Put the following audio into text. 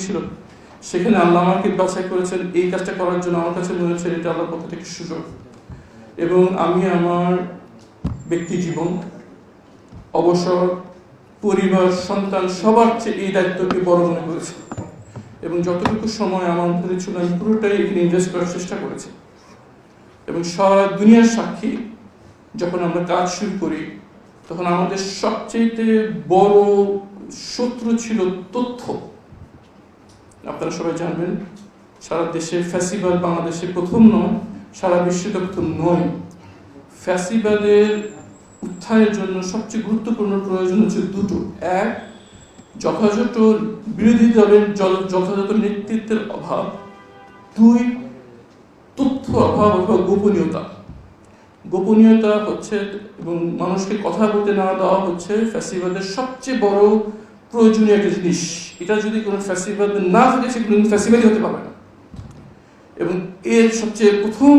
ছিল। সেখানে আল্লাহ আমাকে বাছাই করেছেন, এই কাজটা করার জন্য আমার কাছে মনে হচ্ছে এটা আল্লাহর পক্ষ থেকে সুযোগ। এবং আমি আমার ব্যক্তি জীবন, অবসর, পরিবার, সন্তান সবার চেয়ে এই দায়িত্বকে বড় মনে করেছি। এবং যতটুকু সময় আমার মধ্যে ছিল, আমি পুরোটাই এখানে ইনভেস্ট করার চেষ্টা করেছি। এবং সারা দুনিয়ার সাক্ষী, যখন আমরা কাজ শুরু করি, তখন আমাদের সবচেয়ে বড় শত্রু ছিল তথ্য। আপনারা সবাই জানবেন, সারা দেশে ফ্যাসিবাদ বাংলাদেশে প্রথম নয়, সারা বিশ্বে প্রথম নয়। ফ্যাসিবাদের উত্থানের জন্য সবচেয়ে গুরুত্বপূর্ণ প্রয়োজন হচ্ছে দুটো। এক, যথাযথ বিরোধী দলের যথাযথ নেতৃত্বের অভাব। দুই, তথ্য অভাব অথবা গোপনীয়তা। গোপনীয়তা হচ্ছে এবং মানুষকে কথা বলতে না দেওয়া হচ্ছে ফ্যাসিবাদের সবচেয়ে বড় প্রয়োজনীয় একটা জিনিস। এটা যদি কোনো ফ্যাসিবাদ না থাকে, সেগুলো ফ্যাসিবাদই হতে পারে না। এবং এর সবচেয়ে প্রথম